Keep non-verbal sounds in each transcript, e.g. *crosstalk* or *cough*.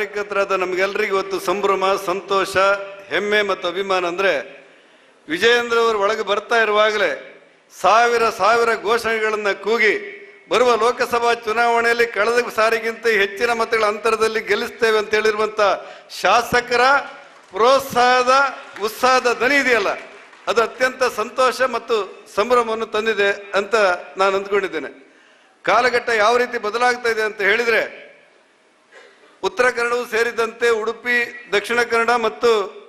ಕಾರ್ಯಕರ್ತರಾದ ನಮಗೆಲ್ಲರಿಗೂ ಇವತ್ತು ಸಂಭ್ರಮ, ಸಂತೋಷ, ಹೆಮ್ಮೆ ಮತ್ತು ಅಭಿಮಾನ ಅಂದರೆ ವಿಜಯೇಂದ್ರ ಅವರು ಒಳಗೆ ಬರ್ತಾ ಇರುವಾಗಲೇ ಸಾವಿರ ಸಾವಿರ ಘೋಷಣೆಗಳನ್ನು ಕೂಗಿ ಬರುವ ಲೋಕಸಭಾ ಚುನಾವಣೆಯಲ್ಲಿ ಕಳೆದ ಸಾರಿಗಿಂತ ಹೆಚ್ಚಿನ ಮತಗಳ ಅಂತರದಲ್ಲಿ ಗೆಲ್ಲಿಸ್ತೇವೆ ಅಂತ ಹೇಳಿರುವಂಥ ಶಾಸಕರ ಪ್ರೋತ್ಸಾಹದ, ಉತ್ಸಾಹದ ದನಿ ಇದೆಯಲ್ಲ, ಅದು ಅತ್ಯಂತ ಸಂತೋಷ ಮತ್ತು ಸಂಭ್ರಮವನ್ನು ತಂದಿದೆ ಅಂತ ನಾನು ಅಂದ್ಕೊಂಡಿದ್ದೇನೆ. ಕಾಲಘಟ್ಟ ಯಾವ ರೀತಿ ಬದಲಾಗ್ತಾ ಇದೆ ಅಂತ ಹೇಳಿದ್ರೆ ಉತ್ತರ ಕನ್ನಡವು ಸೇರಿದಂತೆ ಉಡುಪಿ, ದಕ್ಷಿಣ ಕನ್ನಡ ಮತ್ತು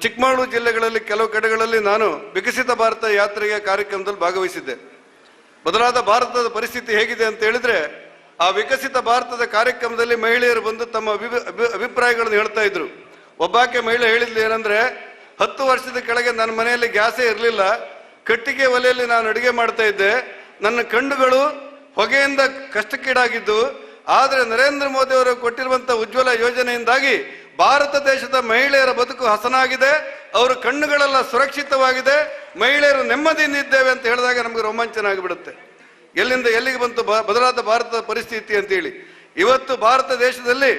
ಚಿಕ್ಕಮಗಳೂರು ಜಿಲ್ಲೆಗಳಲ್ಲಿ ಕೆಲವು ಕಡೆಗಳಲ್ಲಿ ನಾನು ವಿಕಸಿತ ಭಾರತ ಯಾತ್ರೆಗೆ ಕಾರ್ಯಕ್ರಮದಲ್ಲಿ ಭಾಗವಹಿಸಿದ್ದೆ. ಬದಲಾದ ಭಾರತದ ಪರಿಸ್ಥಿತಿ ಹೇಗಿದೆ ಅಂತ ಹೇಳಿದ್ರೆ, ಆ ವಿಕಸಿತ ಭಾರತದ ಕಾರ್ಯಕ್ರಮದಲ್ಲಿ ಮಹಿಳೆಯರು ಬಂದು ತಮ್ಮ ಅಭಿ- ಅಭಿ- ಅಭಿಪ್ರಾಯಗಳನ್ನು ಹೇಳ್ತಾ ಇದ್ರು. ಒಬ್ಬಾಕೆ ಮಹಿಳೆ ಹೇಳಿದ್ಲು ಏನಂದ್ರೆ, ಹತ್ತು ವರ್ಷದ ಕೆಳಗೆ ನನ್ನ ಮನೆಯಲ್ಲಿ ಗ್ಯಾಸೇ ಇರಲಿಲ್ಲ, ಕಟ್ಟಿಗೆ ಒಲೆಯಲ್ಲಿ ನಾನು ಅಡುಗೆ ಮಾಡ್ತಾ ಇದ್ದೆ, ನನ್ನ ಕಣ್ಣುಗಳು ಹೊಗೆಯಿಂದ ಕಷ್ಟಕ್ಕೀಡಾಗಿದ್ದು ಆದರೆ ನರೇಂದ್ರ ಮೋದಿ ಅವರು ಕೊಟ್ಟಿರುವಂತಹ ಉಜ್ವಲ ಯೋಜನೆಯಿಂದಾಗಿ ಭಾರತ ದೇಶದ ಮಹಿಳೆಯರ ಬದುಕು ಹಸನಾಗಿದೆ, ಅವರ ಕಣ್ಣುಗಳೆಲ್ಲ ಸುರಕ್ಷಿತವಾಗಿದೆ, ಮಹಿಳೆಯರು ನೆಮ್ಮದಿಯಿಂದ ಇದ್ದೇವೆ ಅಂತ ಹೇಳಿದಾಗ ನಮಗೆ ರೋಮಾಂಚನ ಆಗಿಬಿಡುತ್ತೆ. ಎಲ್ಲಿಂದ ಎಲ್ಲಿಗೆ ಬಂತು ಬದಲಾದ ಭಾರತದ ಪರಿಸ್ಥಿತಿ ಅಂತ ಹೇಳಿ ಇವತ್ತು ಭಾರತ ದೇಶದಲ್ಲಿ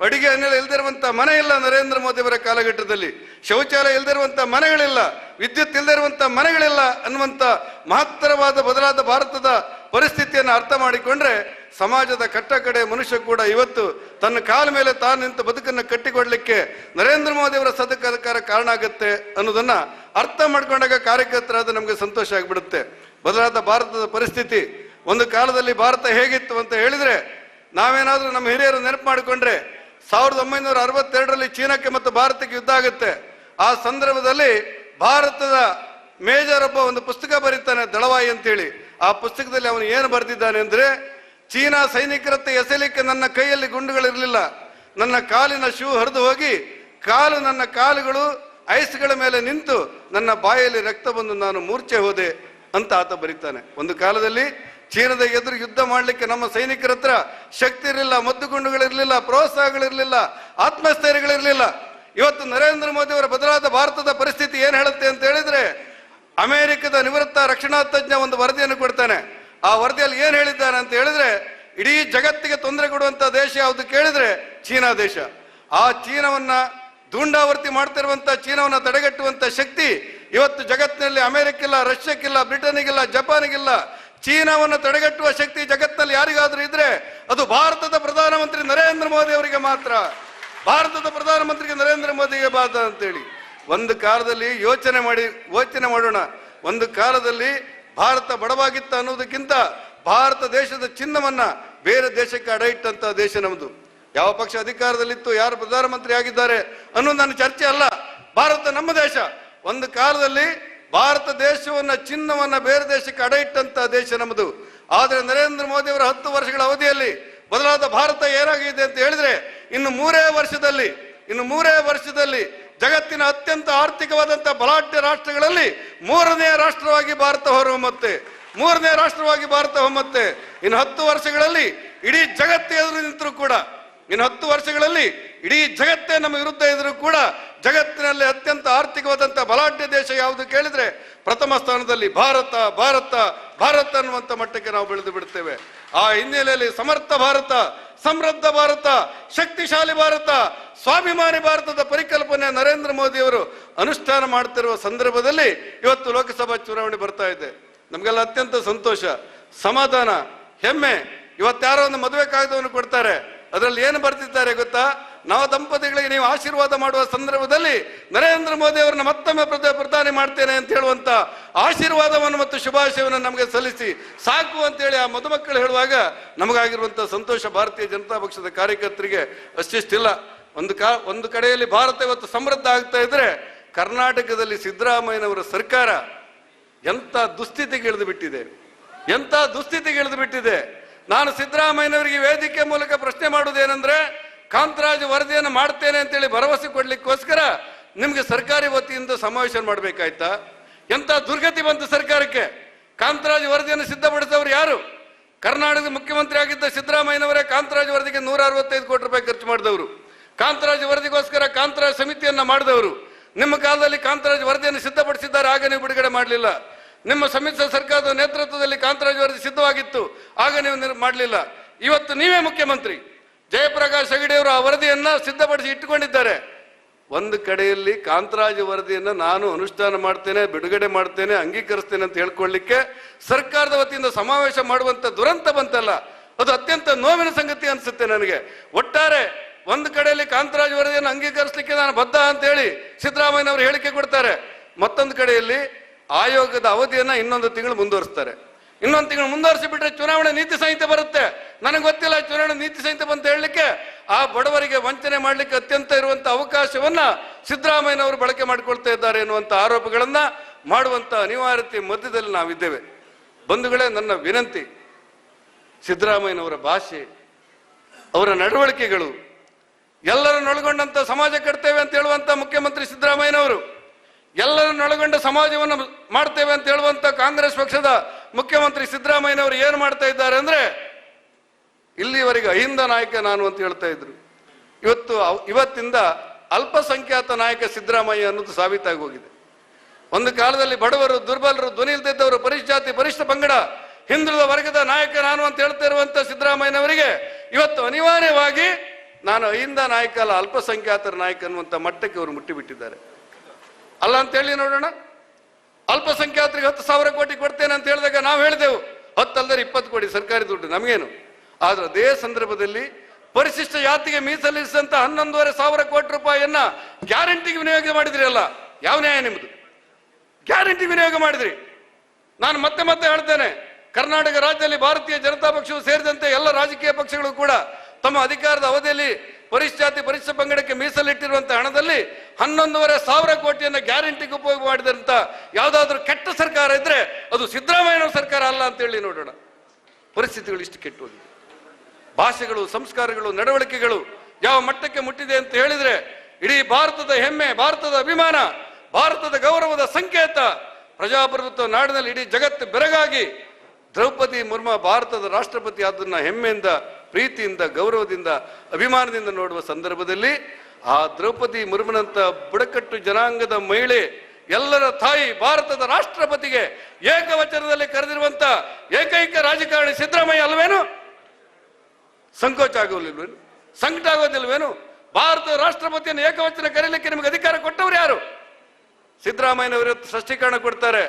ಅಡಿಗೆ ಅನಿಲ ಇಲ್ದಿರುವಂತ ಮನೆ ಇಲ್ಲ ನರೇಂದ್ರ ಮೋದಿ ಅವರ ಕಾಲಘಟ್ಟದಲ್ಲಿ. ಶೌಚಾಲಯ ಇಲ್ದಿರುವಂತ ಮನೆಗಳಿಲ್ಲ. ವಿದ್ಯುತ್ ಇಲ್ದಿರುವಂತ ಮನೆಗಳಿಲ್ಲ ಅನ್ನುವಂತ ಮಹತ್ತರವಾದ ಬದಲಾದ ಭಾರತದ ಪರಿಸ್ಥಿತಿಯನ್ನು ಅರ್ಥ ಮಾಡಿಕೊಂಡ್ರೆ ಸಮಾಜದ ಕಟ್ಟ ಕಡೆ ಮನುಷ್ಯ ಕೂಡ ಇವತ್ತು ತನ್ನ ಕಾಲ ಮೇಲೆ ತಾನು ನಿಂತು ಬದುಕನ್ನು ಕಟ್ಟಿಕೊಡ್ಲಿಕ್ಕೆ ನರೇಂದ್ರ ಮೋದಿ ಅವರ ಸದಕಾರ ಕಾರಣ ಆಗುತ್ತೆ ಅನ್ನೋದನ್ನ ಅರ್ಥ ಮಾಡ್ಕೊಂಡಾಗ ಕಾರ್ಯಕರ್ತರಾದ ನಮಗೆ ಸಂತೋಷ ಆಗಿಬಿಡುತ್ತೆ. ಬದಲಾದ ಭಾರತದ ಪರಿಸ್ಥಿತಿ ಒಂದು ಕಾಲದಲ್ಲಿ ಭಾರತ ಹೇಗಿತ್ತು ಅಂತ ಹೇಳಿದ್ರೆ ನಾವೇನಾದ್ರೂ ನಮ್ಮ ಹಿರಿಯರು ನೆನಪು ಮಾಡಿಕೊಂಡ್ರೆ ಸಾವಿರದ ಒಂಬೈನೂರ ಅರವತ್ತೆರಡರಲ್ಲಿ ಚೀನಾಕ್ಕೆ ಮತ್ತು ಭಾರತಕ್ಕೆ ಯುದ್ಧ ಆಗುತ್ತೆ. ಆ ಸಂದರ್ಭದಲ್ಲಿ ಭಾರತದ ಮೇಜರ್ ಒಬ್ಬ ಒಂದು ಪುಸ್ತಕ ಬರೀತಾನೆ, ದಳವಾಯಿ ಅಂತೇಳಿ. ಆ ಪುಸ್ತಕದಲ್ಲಿ ಅವನು ಏನು ಬರೆದಿದ್ದಾನೆ ಅಂದರೆ, ಚೀನಾ ಸೈನಿಕರತ್ತೆ ಎಸೆಲಿಕ್ಕೆ ನನ್ನ ಕೈಯಲ್ಲಿ ಗುಂಡುಗಳಿರಲಿಲ್ಲ. ನನ್ನ ಕಾಲಿನ ಶೂ ಹರಿದು ಹೋಗಿ, ಕಾಲು ನನ್ನ ಕಾಲುಗಳು ಐಸ್ಗಳ ಮೇಲೆ ನಿಂತು ನನ್ನ ಬಾಯಲ್ಲಿ ರಕ್ತ ಬಂದು ನಾನು ಮೂರ್ಛೆ ಹೋದೆ ಅಂತ ಆತ ಬರೀತಾನೆ. ಒಂದು ಕಾಲದಲ್ಲಿ ಚೀನಾದ ಎದುರು ಯುದ್ಧ ಮಾಡಲಿಕ್ಕೆ ನಮ್ಮ ಸೈನಿಕರ ಹತ್ರ ಶಕ್ತಿ ಇರಲಿಲ್ಲ, ಮದ್ದುಗುಂಡುಗಳಿರಲಿಲ್ಲ, ಪ್ರೋತ್ಸಾಹಗಳಿರಲಿಲ್ಲ, ಆತ್ಮಸ್ಥೈರ್ಯಗಳಿರಲಿಲ್ಲ. ಇವತ್ತು ನರೇಂದ್ರ ಮೋದಿ ಅವರ ಬದಲಾದ ಭಾರತದ ಪರಿಸ್ಥಿತಿ ಏನು ಹೇಳುತ್ತೆ ಅಂತ ಹೇಳಿದ್ರೆ, ಅಮೆರಿಕದ ನಿವೃತ್ತ ರಕ್ಷಣಾ ತಜ್ಞ ಒಂದು ವರದಿಯನ್ನು ಕೊಡ್ತಾನೆ. ಆ ವರದಿಯಲ್ಲಿ ಏನು ಹೇಳಿದ್ದಾನೆ ಅಂತ ಹೇಳಿದ್ರೆ, ಇಡೀ ಜಗತ್ತಿಗೆ ತೊಂದರೆ ಕೊಡುವಂತ ದೇಶ ಯಾವುದು ಕೇಳಿದ್ರೆ ಚೀನಾ ದೇಶ. ಆ ಚೀನಾವನ್ನ ದುಂಡಾವರ್ತಿ ಮಾಡ್ತಿರುವಂತ, ಚೀನಾವನ್ನ ತಡೆಗಟ್ಟುವಂತ ಶಕ್ತಿ ಇವತ್ತು ಜಗತ್ತಿನಲ್ಲಿ ಅಮೆರಿಕಿಲ್ಲ ರಷ್ಯಾಕ್ಕಿಲ್ಲ ಬ್ರಿಟನ್ಗಿಲ್ಲ ಜಪಾನಿಗಿಲ್ಲ ಚೀನಾವನ್ನು ತಡೆಗಟ್ಟುವ ಶಕ್ತಿ ಜಗತ್ತಿನಲ್ಲಿ ಯಾರಿಗಾದ್ರೂ ಇದ್ರೆ ಅದು ಭಾರತದ ಪ್ರಧಾನಮಂತ್ರಿ ನರೇಂದ್ರ ಮೋದಿ ಅವರಿಗೆ ಮಾತ್ರ. ಭಾರತದ ಪ್ರಧಾನಮಂತ್ರಿಗೆ ನರೇಂದ್ರ ಮೋದಿಗೆ ಬಾಧ ಅಂತೇಳಿ. ಒಂದು ಕಾಲದಲ್ಲಿ ಯೋಚನೆ ಮಾಡಿ, ಯೋಚನೆ ಮಾಡೋಣ. ಒಂದು ಕಾಲದಲ್ಲಿ ಭಾರತ ಬಡವಾಗಿತ್ತ ಅನ್ನೋದಕ್ಕಿಂತ ಭಾರತ ದೇಶದ ಚಿನ್ನವನ್ನ ಬೇರೆ ದೇಶಕ್ಕೆ ಅಡ ಇಟ್ಟಂತ ದೇಶ ನಮ್ಮದು ಯಾವ ಪಕ್ಷ ಅಧಿಕಾರದಲ್ಲಿತ್ತು, ಯಾರು ಪ್ರಧಾನಮಂತ್ರಿ ಆಗಿದ್ದಾರೆ ಅನ್ನೋದು ನನ್ನ ಚರ್ಚೆ ಅಲ್ಲ. ಭಾರತ ನಮ್ಮ ದೇಶ. ಒಂದು ಕಾಲದಲ್ಲಿ ಭಾರತ ದೇಶವನ್ನ ಚಿನ್ನವನ್ನ ಬೇರೆ ದೇಶಕ್ಕೆ ಅಡ ಇಟ್ಟಂತ ದೇಶ ನಮ್ಮದು. ಆದ್ರೆ ನರೇಂದ್ರ ಮೋದಿ ಅವರ ಹತ್ತು ವರ್ಷಗಳ ಅವಧಿಯಲ್ಲಿ ಬದಲಾದ ಭಾರತ ಏನಾಗಿದೆ ಅಂತ ಹೇಳಿದ್ರೆ ಇನ್ನು ಮೂರೇ ವರ್ಷದಲ್ಲಿ, ಇನ್ನು ಮೂರೇ ವರ್ಷದಲ್ಲಿ ಜಗತ್ತಿನ ಅತ್ಯಂತ ಆರ್ಥಿಕವಾದಂತ ಬಲಾಢ್ಯ ರಾಷ್ಟ್ರಗಳಲ್ಲಿ ಮೂರನೇ ರಾಷ್ಟ್ರವಾಗಿ ಭಾರತ ಹೊರಹೊಮ್ಮತ್ತೆ ಮೂರನೇ ರಾಷ್ಟ್ರವಾಗಿ ಭಾರತ ಹೊಮ್ಮತ್ತೆ ಇನ್ನು ಹತ್ತು ವರ್ಷಗಳಲ್ಲಿ ಇಡೀ ಜಗತ್ತು ಎದುರು ನಿಂತರೂ ಕೂಡ. ಇನ್ನು ಹತ್ತು ವರ್ಷಗಳಲ್ಲಿ ಇಡೀ ಜಗತ್ತೇ ನಮ್ಮ ವಿರುದ್ಧ ಇದ್ರೂ ಕೂಡ ಜಗತ್ತಿನಲ್ಲಿ ಅತ್ಯಂತ ಆರ್ಥಿಕವಾದಂತ ಬಲಾಢ್ಯ ದೇಶ ಯಾವುದು ಕೇಳಿದ್ರೆ ಪ್ರಥಮ ಸ್ಥಾನದಲ್ಲಿ ಭಾರತ ಭಾರತ ಭಾರತ ಅನ್ನುವಂತ ಮಟ್ಟಕ್ಕೆ ನಾವು ಬೆಳೆದು ಬಿಡ್ತೇವೆ. ಆ ಹಿನ್ನೆಲೆಯಲ್ಲಿ ಸಮರ್ಥ ಭಾರತ, ಸಮೃದ್ಧ ಭಾರತ, ಶಕ್ತಿಶಾಲಿ ಭಾರತ, ಸ್ವಾಭಿಮಾನಿ ಭಾರತದ ಪರಿಕಲ್ಪನೆ ನರೇಂದ್ರ ಮೋದಿ ಅವರು ಅನುಷ್ಠಾನ ಮಾಡ್ತಿರುವ ಸಂದರ್ಭದಲ್ಲಿ ಇವತ್ತು ಲೋಕಸಭಾ ಚುನಾವಣೆ ಬರ್ತಾ ಇದೆ. ನಮಗೆಲ್ಲ ಅತ್ಯಂತ ಸಂತೋಷ, ಸಮಾಧಾನ, ಹೆಮ್ಮೆ. ಇವತ್ತಾರೋ ಒಂದು ಮದುವೆ ಕಾಗದವನ್ನು ಕೊಡ್ತಾರೆ. ಅದರಲ್ಲಿ ಏನು ಬರ್ತಿದ್ದಾರೆ ಗೊತ್ತಾ? ನವ ದಂಪತಿಗಳಿಗೆ ನೀವು ಆಶೀರ್ವಾದ ಮಾಡುವ ಸಂದರ್ಭದಲ್ಲಿ ನರೇಂದ್ರ ಮೋದಿ ಅವರನ್ನ ಮತ್ತೊಮ್ಮೆ ಪ್ರಧ- ಪ್ರಧಾನಿ ಮಾಡ್ತೇನೆ ಅಂತ ಹೇಳುವಂತ ಆಶೀರ್ವಾದವನ್ನು ಮತ್ತು ಶುಭಾಶಯವನ್ನು ನಮಗೆ ಸಲ್ಲಿಸಿ ಸಾಕು ಅಂತೇಳಿ ಆ ಮದುಮಕ್ಕಳು ಹೇಳುವಾಗ ನಮಗಾಗಿರುವಂತ ಸಂತೋಷ ಭಾರತೀಯ ಜನತಾ ಪಕ್ಷದ ಕಾರ್ಯಕರ್ತರಿಗೆ ಅಷ್ಟಿಷ್ಟಿಲ್ಲ. ಒಂದು ಕಾ, ಒಂದು ಕಡೆಯಲ್ಲಿ ಭಾರತ ಇವತ್ತು ಸಮೃದ್ಧ ಆಗ್ತಾ ಇದ್ರೆ ಕರ್ನಾಟಕದಲ್ಲಿ ಸಿದ್ದರಾಮಯ್ಯನವರ ಸರ್ಕಾರ ಎಂತ ದುಸ್ಥಿತಿಗೆ ಇಳಿದು ಬಿಟ್ಟಿದೆ. ಎಂತ ದುಸ್ಥಿತಿಗೆ ಇಳಿದು ಬಿಟ್ಟಿದೆ. ನಾನು ಸಿದ್ದರಾಮಯ್ಯನವರಿಗೆ ವೇದಿಕೆ ಮೂಲಕ ಪ್ರಶ್ನೆ ಮಾಡುವುದೇನೆಂದ್ರೆ, ಕಾಂತರಾಜ್ ವರದಿಯನ್ನು ಮಾಡ್ತೇನೆ ಅಂತೇಳಿ ಭರವಸೆ ಕೊಡ್ಲಿಕ್ಕೋಸ್ಕರ ನಿಮ್ಗೆ ಸರ್ಕಾರಿ ವತಿಯಿಂದ ಸಮಾವೇಶ ಮಾಡ್ಬೇಕಾಯ್ತಾ? ಎಂತ ದುರ್ಗತಿ ಬಂತು ಸರ್ಕಾರಕ್ಕೆ? ಕಾಂತರಾಜ್ ವರದಿಯನ್ನು ಸಿದ್ಧಪಡಿಸಿದವರು ಯಾರು? ಕರ್ನಾಟಕದ ಮುಖ್ಯಮಂತ್ರಿ ಆಗಿದ್ದ ಸಿದ್ದರಾಮಯ್ಯನವರೇ ಕಾಂತರಾಜ್ ವರದಿಗೆ ನೂರ ಅರವತ್ತೈದು ಕೋಟಿ ರೂಪಾಯಿ ಖರ್ಚು ಮಾಡಿದವರು. ಕಾಂತರಾಜ್ ವರದಿಗೋಸ್ಕರ ಕಾಂತರಾಜ್ ಸಮಿತಿಯನ್ನ ಮಾಡಿದವರು. ನಿಮ್ಮ ಕಾಲದಲ್ಲಿ ಕಾಂತರಾಜ್ ವರದಿಯನ್ನು ಸಿದ್ಧಪಡಿಸಿದ್ದಾರೆ, ಆಗ ನೀವು ಬಿಡುಗಡೆ ಮಾಡಲಿಲ್ಲ. ನಿಮ್ಮ ಸಮ್ಮಿಶ್ರ ಸರ್ಕಾರದ ನೇತೃತ್ವದಲ್ಲಿ ಕಾಂತರಾಜ್ ವರದಿ ಸಿದ್ಧವಾಗಿತ್ತು. ಆಗ ನೀವು ಮಾಡಲಿಲ್ಲ. ಇವತ್ತು ನೀವೇ ಮುಖ್ಯಮಂತ್ರಿ. ಜಯಪ್ರಕಾಶ್ ಹೆಗಡೆಯವರು ಆ ವರದಿಯನ್ನ ಸಿದ್ಧಪಡಿಸಿ ಇಟ್ಟುಕೊಂಡಿದ್ದಾರೆ. ಒಂದು ಕಡೆಯಲ್ಲಿ ಕಾಂತರಾಜ್ ವರದಿಯನ್ನು ನಾನು ಅನುಷ್ಠಾನ ಮಾಡ್ತೇನೆ, ಬಿಡುಗಡೆ ಮಾಡ್ತೇನೆ, ಅಂಗೀಕರಿಸ್ತೇನೆ ಅಂತ ಹೇಳ್ಕೊಳ್ಳಿಕ್ಕೆ ಸರ್ಕಾರದ ವತಿಯಿಂದ ಸಮಾವೇಶ ಮಾಡುವಂತ ದುರಂತ ಬಂತಲ್ಲ. ಅದು ಅತ್ಯಂತ ನೋವಿನ ಸಂಗತಿ ಅನಿಸುತ್ತೆ ನನಗೆ. ಒಟ್ಟಾರೆ ಒಂದು ಕಡೆಯಲ್ಲಿ ಕಾಂತರಾಜ್ ವರದಿಯನ್ನು ಅಂಗೀಕರಿಸಲಿಕ್ಕೆ ನಾನು ಬದ್ಧ ಅಂತ ಹೇಳಿ ಸಿದ್ದರಾಮಯ್ಯ ಅವರು ಹೇಳಿಕೆ ಕೊಡ್ತಾರೆ. ಮತ್ತೊಂದು ಕಡೆಯಲ್ಲಿ ಆಯೋಗದ ಅವಧಿಯನ್ನ ಇನ್ನೊಂದು ತಿಂಗಳು ಮುಂದುವರಿಸ್ತಾರೆ. ಇನ್ನೊಂದು ತಿಂಗಳು ಮುಂದುವರಿಸಿ ಬಿಟ್ರೆ ಚುನಾವಣೆ ನೀತಿ ಸಂಹಿತೆ ಬರುತ್ತೆ. ನನಗೆ ಗೊತ್ತಿಲ್ಲ ಚುನಾವಣೆ ನೀತಿ ಸಂಹಿತೆ ಬಂತ ಹೇಳಲಿಕ್ಕೆ. ಆ ಬಡವರಿಗೆ ವಂಚನೆ ಮಾಡಲಿಕ್ಕೆ ಅತ್ಯಂತ ಇರುವಂತ ಅವಕಾಶವನ್ನ ಸಿದ್ದರಾಮಯ್ಯನವರು ಬಳಕೆ ಮಾಡಿಕೊಳ್ತಾ ಇದ್ದಾರೆ ಎನ್ನುವಂತ ಆರೋಪಗಳನ್ನ ಮಾಡುವಂತ ಅನಿವಾರ್ಯತೆ ಮಧ್ಯದಲ್ಲಿ ನಾವಿದ್ದೇವೆ. ಬಂಧುಗಳೇ, ನನ್ನ ವಿನಂತಿ, ಸಿದ್ದರಾಮಯ್ಯನವರ ಭಾಷೆ, ಅವರ ನಡವಳಿಕೆಗಳು, ಎಲ್ಲರನ್ನೊಳಗೊಂಡಂತ ಸಮಾಜ ಕಟ್ತೇವೆ ಅಂತ ಹೇಳುವಂತ ಮುಖ್ಯಮಂತ್ರಿ ಸಿದ್ದರಾಮಯ್ಯನವರು. ಎಲ್ಲರನ್ನೊಳಗೊಂಡ ಸಮಾಜವನ್ನು ಮಾಡ್ತೇವೆ ಅಂತ ಹೇಳುವಂತ ಕಾಂಗ್ರೆಸ್ ಪಕ್ಷದ ಮುಖ್ಯಮಂತ್ರಿ ಸಿದ್ದರಾಮಯ್ಯನವರು ಏನು ಮಾಡ್ತಾ ಇದ್ದಾರೆ ಅಂದ್ರೆ, ಇಲ್ಲಿವರೆಗೆ ಅಹಿಂದ ನಾಯಕ ನಾನು ಅಂತ ಹೇಳ್ತಾ ಇದ್ರು. ಇವತ್ತು ಇವತ್ತಿಂದ ಅಲ್ಪಸಂಖ್ಯಾತ ನಾಯಕ ಸಿದ್ದರಾಮಯ್ಯ ಅನ್ನೋದು ಸಾಬೀತಾಗಿ ಹೋಗಿದೆ ಒಂದು ಕಾಲದಲ್ಲಿ ಬಡವರು, ದುರ್ಬಲರು ಧ್ವನಿ ಇಲ್ದಿದ್ದವರು ಪರಿಶ್ ಜಾತಿ, ಪರಿಷ್ಠ ಪಂಗಡ, ಹಿಂದುಳಿದ ವರ್ಗದ ನಾಯಕ ನಾನು ಅಂತ ಹೇಳ್ತಾ ಇರುವಂತ ಸಿದ್ದರಾಮಯ್ಯನವರಿಗೆ ಇವತ್ತು ಅನಿವಾರ್ಯವಾಗಿ ನಾನು ಅಹಿಂದ ನಾಯಕ ಅಲ್ಲ, ಅಲ್ಪಸಂಖ್ಯಾತರ ನಾಯಕ ಅನ್ನುವಂಥ ಮಟ್ಟಕ್ಕೆ ಅವರು ಮುಟ್ಟಿಬಿಟ್ಟಿದ್ದಾರೆ. ಅಲ್ಲ ಅಂತ ಹೇಳಿ ನೋಡೋಣ. ಅಲ್ಪಸಂಖ್ಯಾತರಿಗೆ ಹತ್ತು ಸಾವಿರ ಕೋಟಿ ಕೊಡ್ತೇನೆ ಅಂತ ಹೇಳಿದಾಗ ನಾವು ಹೇಳಿದೆವು. ಹತ್ತಲ್ಲದ್ರೆ ಇಪ್ಪತ್ತು ಕೋಟಿ ಸರ್ಕಾರಿ ದುಡ್ಡು, ನಮಗೇನು? ಆದ್ರೆ ಅದೇ ಸಂದರ್ಭದಲ್ಲಿ ಪರಿಶಿಷ್ಟ ಜಾತಿಗೆ ಮೀಸಲಿಸಿದಂತ ಹನ್ನೊಂದುವರೆ ಸಾವಿರ ಕೋಟಿ ರೂಪಾಯಿಯನ್ನ ಗ್ಯಾರಂಟಿಗೆ ವಿನಿಯೋಗ ಮಾಡಿದ್ರಿ ಅಲ್ಲ? ಯಾವ ನ್ಯಾಯ ನಿಮ್ಮದು ಗ್ಯಾರಂಟಿ ವಿನಿಯೋಗ ಮಾಡಿದ್ರಿ. ನಾನು ಮತ್ತೆ ಮತ್ತೆ ಹೇಳ್ತೇನೆ, ಕರ್ನಾಟಕ ರಾಜ್ಯದಲ್ಲಿ ಭಾರತೀಯ ಜನತಾ ಪಕ್ಷವು ಸೇರಿದಂತೆ ಎಲ್ಲ ರಾಜಕೀಯ ಪಕ್ಷಗಳು ಕೂಡ ತಮ್ಮ ಅಧಿಕಾರದ ಅವಧಿಯಲ್ಲಿ ಪರಿಶಾತಿ ಪರಿಶ್ರ ಪಂಗಡಕ್ಕೆ ಮೀಸಲಿಟ್ಟಿರುವಂತಹ ಹಣದಲ್ಲಿ ಹನ್ನೊಂದುವರೆ ಸಾವಿರ ಕೋಟಿಯನ್ನು ಗ್ಯಾರಂಟಿಗೆ ಉಪಯೋಗ ಮಾಡಿದಂತ ಯಾವ್ದಾದ್ರು ಕೆಟ್ಟ ಸರ್ಕಾರ ಇದ್ರೆ ಅದು ಸಿದ್ದರಾಮಯ್ಯನ ಸರ್ಕಾರ ಅಲ್ಲ ಅಂತ ಹೇಳಿ ನೋಡೋಣ. ಪರಿಸ್ಥಿತಿಗಳು ಇಷ್ಟು ಕೆಟ್ಟು ಭಾಷೆಗಳು, ಸಂಸ್ಕಾರಗಳು, ನಡವಳಿಕೆಗಳು ಯಾವ ಮಟ್ಟಕ್ಕೆ ಮುಟ್ಟಿದೆ ಅಂತ ಹೇಳಿದ್ರೆ ಇಡೀ ಭಾರತದ ಹೆಮ್ಮೆ, ಭಾರತದ ಅಭಿಮಾನ, ಭಾರತದ ಗೌರವದ ಸಂಕೇತ ಪ್ರಜಾಪ್ರಭುತ್ವ ನಾಡಿನಲ್ಲಿ ಇಡೀ ಜಗತ್ತು ಬೆರಗಾಗಿ ದ್ರೌಪದಿ ಮುರ್ಮು ಭಾರತದ ರಾಷ್ಟ್ರಪತಿ ಅದನ್ನ ಹೆಮ್ಮೆಯಿಂದ ಪ್ರೀತಿಯಿಂದ, ಗೌರವದಿಂದ, ಅಭಿಮಾನದಿಂದ ನೋಡುವ ಸಂದರ್ಭದಲ್ಲಿ ಆ ದ್ರೌಪದಿ ಮುರ್ಮನಂತ ಬುಡಕಟ್ಟು ಜನಾಂಗದ ಮಹಿಳೆ, ಎಲ್ಲರ ತಾಯಿ ಭಾರತದ ರಾಷ್ಟ್ರಪತಿಗೆ ಏಕವಚನದಲ್ಲಿ ಕರೆದಿರುವಂತ ಏಕೈಕ ರಾಜಕಾರಣಿ ಸಿದ್ದರಾಮಯ್ಯ ಅಲ್ವೇನು? ಸಂಕೋಚ ಆಗೋದಿಲ್ವೇನು ಸಂಕಟ ಆಗೋದಿಲ್ವೇನು ಭಾರತದ ರಾಷ್ಟ್ರಪತಿಯನ್ನು ಏಕವಚನ ಕರೀಲಿಕ್ಕೆ ನಿಮಗೆ ಅಧಿಕಾರ ಕೊಟ್ಟವರು ಯಾರು? ಸಿದ್ದರಾಮಯ್ಯನವರು ಸ್ಪಷ್ಟೀಕರಣ ಕೊಡ್ತಾರೆ.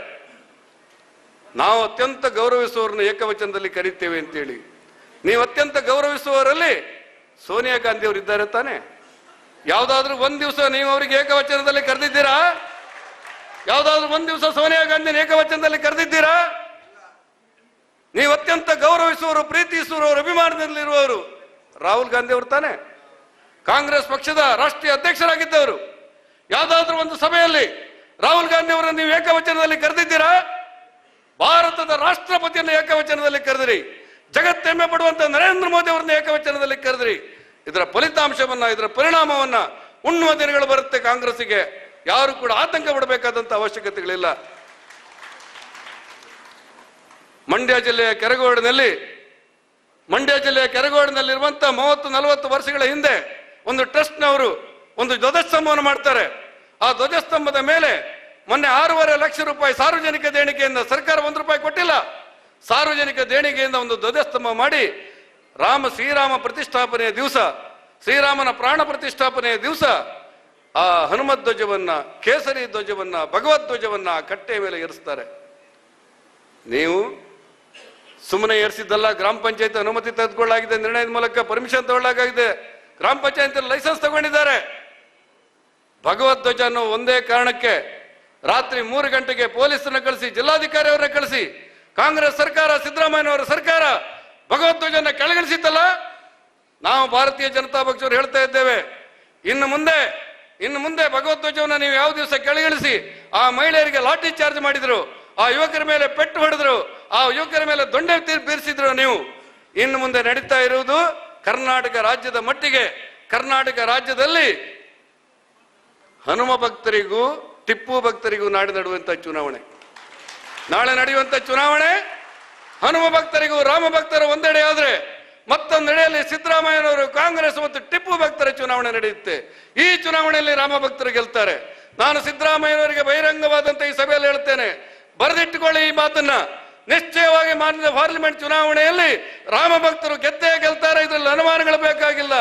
ನಾವು ಅತ್ಯಂತ ಗೌರವಿಸುವವರನ್ನು ಏಕವಚನದಲ್ಲಿ ಕರೀತೇವೆ ಅಂತೇಳಿ ನೀವು ಅತ್ಯಂತ ಗೌರವಿಸುವವರಲ್ಲಿ ಸೋನಿಯಾ ಗಾಂಧಿ ಅವರು ಇದ್ದಾರೆ ತಾನೆ. ಯಾವ್ದಾದ್ರು ಒಂದ್ ದಿವಸ ನೀವು ಅವರಿಗೆ ಏಕವಚನದಲ್ಲಿ ಕರೆದಿದ್ದೀರಾ? ಯಾವ್ದಾದ್ರು ಒಂದ್ ದಿವಸ ಸೋನಿಯಾ ಗಾಂಧಿ ಏಕವಚನದಲ್ಲಿ ಕರೆದಿದ್ದೀರಾ? ನೀವು ಅತ್ಯಂತ ಗೌರವಿಸುವವರು, ಪ್ರೀತಿಸುವವರು, ಅಭಿಮಾನದಲ್ಲಿರುವವರು ರಾಹುಲ್ ಗಾಂಧಿ ಅವರು ತಾನೆ. ಕಾಂಗ್ರೆಸ್ ಪಕ್ಷದ ರಾಷ್ಟ್ರೀಯ ಅಧ್ಯಕ್ಷರಾಗಿದ್ದವರು. ಯಾವ್ದಾದ್ರು ಒಂದು ಸಭೆಯಲ್ಲಿ ರಾಹುಲ್ ಗಾಂಧಿ ಅವರನ್ನು ನೀವು ಏಕವಚನದಲ್ಲಿ ಕರೆದಿದ್ದೀರಾ? ಭಾರತದ ರಾಷ್ಟ್ರಪತಿಯನ್ನು ಏಕವಚನದಲ್ಲಿ ಕರೆದಿರಿ. ಜಗತ್ತೆಮ್ಮೆ ಪಡುವಂತ ನರೇಂದ್ರ ಮೋದಿ ಅವರನ್ನ ಏಕವಚನದಲ್ಲಿ ಕರೆದ್ರಿ. ಇದರ ಫಲಿತಾಂಶವನ್ನ, ಇದರ ಪರಿಣಾಮವನ್ನ ಉಣ್ಣುವ ದಿನಗಳು ಬರುತ್ತೆ ಕಾಂಗ್ರೆಸ್ಸಿಗೆ. ಯಾರು ಕೂಡ ಆತಂಕ ಪಡಬೇಕಾದಂತ ಅವಶ್ಯಕತೆಗಳಿಲ್ಲ. ಮಂಡ್ಯ ಜಿಲ್ಲೆಯ ಕೆರಗೋಡಿನಲ್ಲಿ, ಮಂಡ್ಯ ಜಿಲ್ಲೆಯ ಕೆರಗೋಡಿನಲ್ಲಿರುವಂತ ಮೂವತ್ತು, ನಲವತ್ತು ವರ್ಷಗಳ ಹಿಂದೆ ಒಂದು ಟ್ರಸ್ಟ್ನವರು ಒಂದು ಧ್ವಜಸ್ತಂಭವನ್ನು ಮಾಡ್ತಾರೆ. ಆ ಧ್ವಜಸ್ತಂಭದ ಮೇಲೆ ಮೊನ್ನೆ ಆರೂವರೆ ಲಕ್ಷ ರೂಪಾಯಿ ಸಾರ್ವಜನಿಕ ದೇಣಿಗೆಯಿಂದ ಸರ್ಕಾರ ಒಂದು ರೂಪಾಯಿ ಕೊಟ್ಟಿಲ್ಲ. ಸಾರ್ವಜನಿಕ ದೇಣಿಗೆಯಿಂದ ಒಂದು ಧ್ವಜಸ್ತಂಭ ಮಾಡಿ ರಾಮ ಶ್ರೀರಾಮ ಪ್ರತಿಷ್ಠಾಪನೆಯ ದಿವಸ, ಶ್ರೀರಾಮನ ಪ್ರಾಣ ಪ್ರತಿಷ್ಠಾಪನೆಯ ದಿವಸ, ಆ ಹನುಮತ್ ಧ್ವಜವನ್ನ, ಕೇಸರಿ ಧ್ವಜವನ್ನ, ಭಗವದ್ ಧ್ವಜವನ್ನ ಆ ಕಟ್ಟೆಯ ಮೇಲೆ ಏರಿಸ್ತಾರೆ. ನೀವು ಸುಮ್ಮನೆ ಏರಿಸಿದ್ದಲ್ಲ, ಗ್ರಾಮ ಪಂಚಾಯತ್ ಅನುಮತಿ ತೆಗೆದುಕೊಳ್ಳಲಾಗಿದೆ, ನಿರ್ಣಯದ ಮೂಲಕ ಪರ್ಮಿಷನ್ ತಗೊಳ್ಳಲಾಗಿದೆ, ಗ್ರಾಮ ಪಂಚಾಯತ್ ಲೈಸೆನ್ಸ್ ತಗೊಂಡಿದ್ದಾರೆ. ಭಗವದ್ ಧ್ವಜ ಅನ್ನೋ ಒಂದೇ ಕಾರಣಕ್ಕೆ ರಾತ್ರಿ ಮೂರು ಗಂಟೆಗೆ ಪೊಲೀಸರನ್ನ ಕಳಿಸಿ ಜಿಲ್ಲಾಧಿಕಾರಿ ಅವರನ್ನ ಕಳಿಸಿ ಕಾಂಗ್ರೆಸ್ ಸರ್ಕಾರ, ಸಿದ್ದರಾಮಯ್ಯನವರ ಸರ್ಕಾರ ಭಗವದ್ವಜನ ಕೆಳಗಿಳಿಸಿತ್ತಲ್ಲ? ನಾವು ಭಾರತೀಯ ಜನತಾ ಪಕ್ಷವರು ಹೇಳ್ತಾ ಇದ್ದೇವೆ, ಇನ್ನು ಮುಂದೆ ಇನ್ನು ಮುಂದೆ ಭಗವದ್ ನೀವು ಯಾವ ದಿವಸ ಕೆಳಗಿಳಿಸಿ ಆ ಮಹಿಳೆಯರಿಗೆ ಲಾಠಿ ಚಾರ್ಜ್ ಮಾಡಿದ್ರು, ಆ ಯುವಕರ ಮೇಲೆ ಪೆಟ್ಟು ಹೊಡೆದ್ರು, ಆ ಯುವಕರ ಮೇಲೆ ದೊಂಡೆ ಬೀರಿಸಿದ್ರು ನೀವು. ಇನ್ನು ಮುಂದೆ ನಡೀತಾ ಇರುವುದು ಕರ್ನಾಟಕ ರಾಜ್ಯದ ಮಟ್ಟಿಗೆ, ಕರ್ನಾಟಕ ರಾಜ್ಯದಲ್ಲಿ ಹನುಮ ಭಕ್ತರಿಗೂ, ಟಿಪ್ಪು ಭಕ್ತರಿಗೂ ನಾಡಿ ನಡುವಂತ ಚುನಾವಣೆ. ನಾಳೆ ನಡೆಯುವಂತ ಚುನಾವಣೆ. ಹನುಮ ಭಕ್ತರಿಗೂ ರಾಮ ಭಕ್ತರು ಒಂದೆಡೆ ಆದ್ರೆ ಮತ್ತೊಂದೆಡೆಯಲ್ಲಿ ಸಿದ್ದರಾಮಯ್ಯನವರು ಕಾಂಗ್ರೆಸ್ ಮತ್ತು ಟಿಪ್ಪು ಭಕ್ತರ ಚುನಾವಣೆ ನಡೆಯುತ್ತೆ. ಈ ಚುನಾವಣೆಯಲ್ಲಿ ರಾಮ ಭಕ್ತರು ಗೆಲ್ತಾರೆ. ನಾನು ಸಿದ್ದರಾಮಯ್ಯನವರಿಗೆ ಬಹಿರಂಗವಾದಂತ ಈ ಸಭೆಯಲ್ಲಿ ಹೇಳ್ತೇನೆ. ಬರೆದಿಟ್ಟುಕೊಳ್ಳಿ ಈ ಮಾತನ್ನ. ನಿಶ್ಚಯವಾಗಿ ಮಾನ್ಯ ಪಾರ್ಲಿಮೆಂಟ್ ಚುನಾವಣೆಯಲ್ಲಿ ರಾಮ ಭಕ್ತರು ಗೆದ್ದೇ ಗೆಲ್ತಾರೆ, ಇದರಲ್ಲಿ ಅನುಮಾನಗಳು ಬೇಕಾಗಿಲ್ಲ.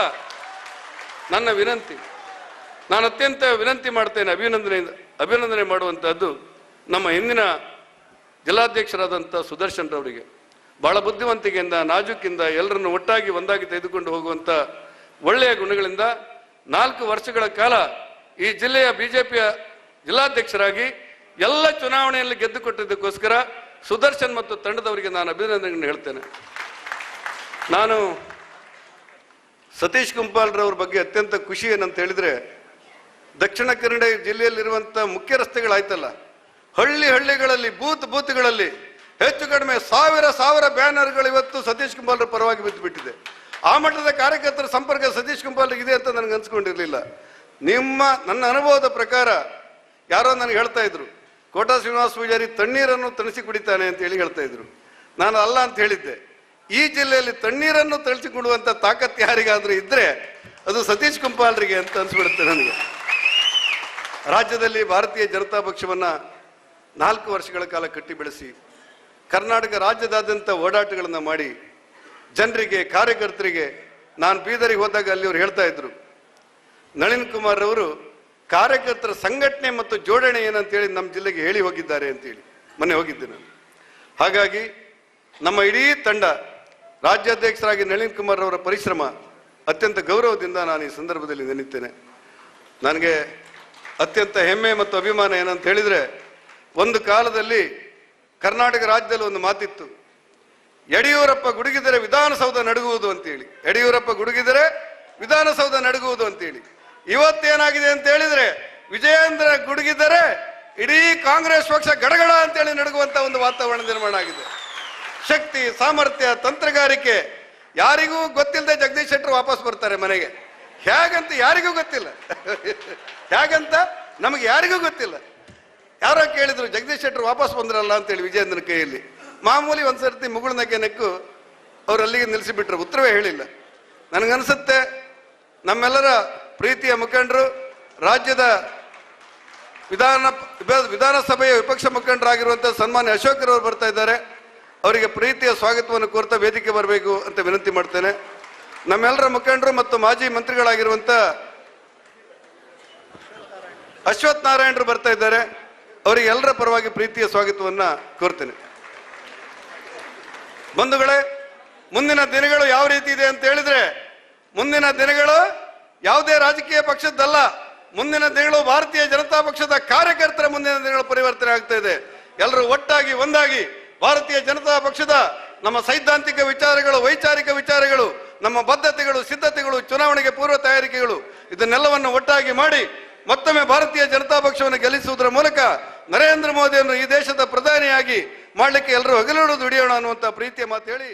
ನನ್ನ ವಿನಂತಿ, ನಾನು ಅತ್ಯಂತ ವಿನಂತಿ ಮಾಡ್ತೇನೆ ಅಭಿನಂದನೆಯಿಂದ ಅಭಿನಂದನೆ ಮಾಡುವಂತಹದ್ದು ನಮ್ಮ ಹಿಂದಿನ ಜಿಲ್ಲಾಧ್ಯಕ್ಷರಾದಂಥ ಸುದರ್ಶನ್ ರವರಿಗೆ ಬಹಳ ಬುದ್ಧಿವಂತಿಕೆಯಿಂದ, ನಾಜೂಕಿಂದ ಎಲ್ಲರನ್ನು ಒಟ್ಟಾಗಿ ಒಂದಾಗಿ ತೆಗೆದುಕೊಂಡು ಹೋಗುವಂಥ ಒಳ್ಳೆಯ ಗುಣಗಳಿಂದ ನಾಲ್ಕು ವರ್ಷಗಳ ಕಾಲ ಈ ಜಿಲ್ಲೆಯ ಬಿಜೆಪಿಯ ಜಿಲ್ಲಾಧ್ಯಕ್ಷರಾಗಿ ಎಲ್ಲ ಚುನಾವಣೆಯಲ್ಲಿ ಗೆದ್ದುಕೊಟ್ಟಿದ್ದಕ್ಕೋಸ್ಕರ ಸುದರ್ಶನ್ ಮತ್ತು ತಂಡದವರಿಗೆ ನಾನು ಅಭಿನಂದನೆಗಳನ್ನು ಹೇಳ್ತೇನೆ. ನಾನು ಸತೀಶ್ ಕುಂಪಾಲ್ರವ್ರ ಬಗ್ಗೆ ಅತ್ಯಂತ ಖುಷಿ ಏನಂತ ಹೇಳಿದರೆ, ದಕ್ಷಿಣ ಕನ್ನಡ ಜಿಲ್ಲೆಯಲ್ಲಿರುವಂಥ ಮುಖ್ಯ ರಸ್ತೆಗಳಾಯ್ತಲ್ಲ ಹಳ್ಳಿ ಹಳ್ಳಿಗಳಲ್ಲಿ, ಬೂತ್ ಬೂತ್ಗಳಲ್ಲಿ ಹೆಚ್ಚು ಕಡಿಮೆ ಸಾವಿರ ಸಾವಿರ ಬ್ಯಾನರ್ಗಳು ಇವತ್ತು ಸತೀಶ್ ಕುಂಬಾಲ್ರ ಪರವಾಗಿ ಬಿದ್ದು ಬಿಟ್ಟಿದೆ. ಆ ಮಟ್ಟದ ಕಾರ್ಯಕರ್ತರ ಸಂಪರ್ಕ ಸತೀಶ್ ಕುಂಪಾಲ್ರಿಗೆ ಇದೆ ಅಂತ ನನಗೆ ಅನ್ಸ್ಕೊಂಡಿರ್ಲಿಲ್ಲ. ನಿಮ್ಮ, ನನ್ನ ಅನುಭವದ ಪ್ರಕಾರ ಯಾರೋ ನನಗೆ ಹೇಳ್ತಾ ಇದ್ರು, ಕೋಟಾ ಶ್ರೀನಿವಾಸ ಪೂಜಾರಿ ತಣ್ಣೀರನ್ನು ತಣಿಸಿ ಕುಡಿತಾನೆ ಅಂತ ಹೇಳಿ ಹೇಳ್ತಾ ಇದ್ರು. ನಾನು ಅಲ್ಲ ಅಂತ ಹೇಳಿದ್ದೆ. ಈ ಜಿಲ್ಲೆಯಲ್ಲಿ ತಣ್ಣೀರನ್ನು ತಳಿಸಿಕೊಡುವಂತ ತಾಕತ್ ಯಾರಿಗಾದ್ರೂ ಇದ್ರೆ ಅದು ಸತೀಶ್ ಕುಂಪಾಲ್ರಿಗೆ ಅಂತ ಅನ್ಸ್ಬಿಡುತ್ತೆ ನನಗೆ. ರಾಜ್ಯದಲ್ಲಿ ಭಾರತೀಯ ಜನತಾ ಪಕ್ಷವನ್ನ ನಾಲ್ಕು ವರ್ಷಗಳ ಕಾಲ ಕಟ್ಟಿ ಬೆಳೆಸಿ ಕರ್ನಾಟಕ ರಾಜ್ಯದಾದ್ಯಂತ ಓಡಾಟಗಳನ್ನು ಮಾಡಿ ಜನರಿಗೆ, ಕಾರ್ಯಕರ್ತರಿಗೆ ನಾನು ಬೀದರಿಗೆ ಹೋದಾಗ ಅಲ್ಲಿ ಅವ್ರು ಹೇಳ್ತಾ ಇದ್ರು. ನಳಿನ್ ಕುಮಾರ್ ಅವರು ಕಾರ್ಯಕರ್ತರ ಸಂಘಟನೆ ಮತ್ತು ಜೋಡಣೆ ಏನಂತೇಳಿ ನಮ್ಮ ಜಿಲ್ಲೆಗೆ ಹೇಳಿ ಹೋಗಿದ್ದಾರೆ ಅಂತೇಳಿ, ಮೊನ್ನೆ ಹೋಗಿದ್ದೆ ನಾನು. ಹಾಗಾಗಿ ನಮ್ಮ ಇಡೀ ತಂಡ ರಾಜ್ಯಾಧ್ಯಕ್ಷರಾಗಿ ನಳಿನ್ ಕುಮಾರ್ ಅವರ ಪರಿಶ್ರಮ ಅತ್ಯಂತ ಗೌರವದಿಂದ ನಾನು ಈ ಸಂದರ್ಭದಲ್ಲಿ ನೆನೆಯುತ್ತೇನೆ ನನಗೆ ಅತ್ಯಂತ ಹೆಮ್ಮೆ ಮತ್ತು ಅಭಿಮಾನ ಏನಂತ ಹೇಳಿದ್ರೆ ಒಂದು ಕಾಲದಲ್ಲಿ ಕರ್ನಾಟಕ ರಾಜ್ಯದಲ್ಲಿ ಒಂದು ಮಾತಿತ್ತು. ಯಡಿಯೂರಪ್ಪ ಗುಡುಗಿದರೆ ವಿಧಾನಸೌಧ ನಡುಗುವುದು ಅಂತೇಳಿ. ಯಡಿಯೂರಪ್ಪ ಗುಡುಗಿದರೆ ವಿಧಾನಸೌಧ ನಡುಗುವುದು ಅಂತೇಳಿ. ಇವತ್ತೇನಾಗಿದೆ ಅಂತ ಹೇಳಿದ್ರೆ ವಿಜಯೇಂದ್ರ ಗುಡುಗಿದರೆ ಇಡೀ ಕಾಂಗ್ರೆಸ್ ಪಕ್ಷ ಗಡಗಡ ಅಂತೇಳಿ ನಡುಗುವಂತ ಒಂದು ವಾತಾವರಣ ನಿರ್ಮಾಣ ಆಗಿದೆ. ಶಕ್ತಿ, ಸಾಮರ್ಥ್ಯ, ತಂತ್ರಗಾರಿಕೆ ಯಾರಿಗೂ ಗೊತ್ತಿಲ್ಲದೆ ಜಗದೀಶ್ ಶೆಟ್ಟರು ವಾಪಸ್ ಬರ್ತಾರೆ ಮನೆಗೆ. ಹೇಗಂತ ಯಾರಿಗೂ ಗೊತ್ತಿಲ್ಲ. *laughs* ಹೇಗಂತ ನಮಗೆ ಯಾರಿಗೂ ಗೊತ್ತಿಲ್ಲ. ಯಾರೋ ಕೇಳಿದ್ರು, ಜಗದೀಶ್ ಶೆಟ್ಟರು ವಾಪಸ್ ಬಂದ್ರಲ್ಲ? ಅಂತೇಳಿ ವಿಜಯೇಂದ್ರನ ಕೈಯಲ್ಲಿ. ಮಾಮೂಲಿ ಒಂದ್ಸರ್ತಿ ಮುಗುಳ್ನಗೆ ನೆಕ್ಕು ಅವ್ರು ಅಲ್ಲಿಗೆ ನಿಲ್ಲಿಸಿಬಿಟ್ರು ಉತ್ತರವೇ ಹೇಳಿಲ್ಲ. ನನಗನ್ಸುತ್ತೆ, ನಮ್ಮೆಲ್ಲರ ಪ್ರೀತಿಯ ಮುಖಂಡರು, ರಾಜ್ಯದ ವಿಧಾನ ವಿಧಾನಸಭೆಯ ವಿಪಕ್ಷ ಮುಖಂಡರಾಗಿರುವಂಥ ಸನ್ಮಾನ್ಯ ಅಶೋಕರವರು ಬರ್ತಾ ಇದ್ದಾರೆ. ಅವರಿಗೆ ಪ್ರೀತಿಯ ಸ್ವಾಗತವನ್ನು ಕೋರ್ತಾ ವೇದಿಕೆ ಬರಬೇಕು ಅಂತ ವಿನಂತಿ ಮಾಡ್ತೇನೆ. ನಮ್ಮೆಲ್ಲರ ಮುಖಂಡರು ಮತ್ತು ಮಾಜಿ ಮಂತ್ರಿಗಳಾಗಿರುವಂಥ ಅಶ್ವಥ್ ನಾರಾಯಣರು ಬರ್ತಾ ಇದ್ದಾರೆ. ಅವರಿಗೆ ಎಲ್ಲರ ಪರವಾಗಿ ಪ್ರೀತಿಯ ಸ್ವಾಗತವನ್ನ ಕೋರ್ತೇನೆ. ಬಂಧುಗಳೇ, ಮುಂದಿನ ದಿನಗಳು ಯಾವ ರೀತಿ ಇದೆ ಅಂತ ಹೇಳಿದ್ರೆ, ಮುಂದಿನ ದಿನಗಳು ಯಾವುದೇ ರಾಜಕೀಯ ಪಕ್ಷದ್ದಲ್ಲ. ಮುಂದಿನ ದಿನಗಳು ಭಾರತೀಯ ಜನತಾ ಪಕ್ಷದ ಕಾರ್ಯಕರ್ತರ ಮುಂದಿನ ದಿನಗಳು ಪರಿವರ್ತನೆ ಆಗ್ತಾ ಇದೆ. ಎಲ್ಲರೂ ಒಟ್ಟಾಗಿ, ಒಂದಾಗಿ ಭಾರತೀಯ ಜನತಾ ಪಕ್ಷದ ನಮ್ಮ ಸೈದ್ಧಾಂತಿಕ ವಿಚಾರಗಳು, ವೈಚಾರಿಕ ವಿಚಾರಗಳು, ನಮ್ಮ ಬದ್ಧತೆಗಳು, ಸಿದ್ಧತೆಗಳು, ಚುನಾವಣೆಗೆ ಪೂರ್ವ ತಯಾರಿಕೆಗಳು, ಇದನ್ನೆಲ್ಲವನ್ನು ಒಟ್ಟಾಗಿ ಮಾಡಿ ಮತ್ತೊಮ್ಮೆ ಭಾರತೀಯ ಜನತಾ ಪಕ್ಷವನ್ನು ಗೆಲ್ಲಿಸುವುದರ ಮೂಲಕ ನರೇಂದ್ರ ಮೋದಿಯನ್ನು ಈ ದೇಶದ ಪ್ರಧಾನಿಯಾಗಿ ಮಾಡಲಿಕ್ಕೆ ಎಲ್ಲರೂ ಹಗಲಿರುಳು ದುಡಿಯೋಣ ಅನ್ನುವಂತ ಪ್ರೀತಿಯ ಮಾತು ಹೇಳಿ.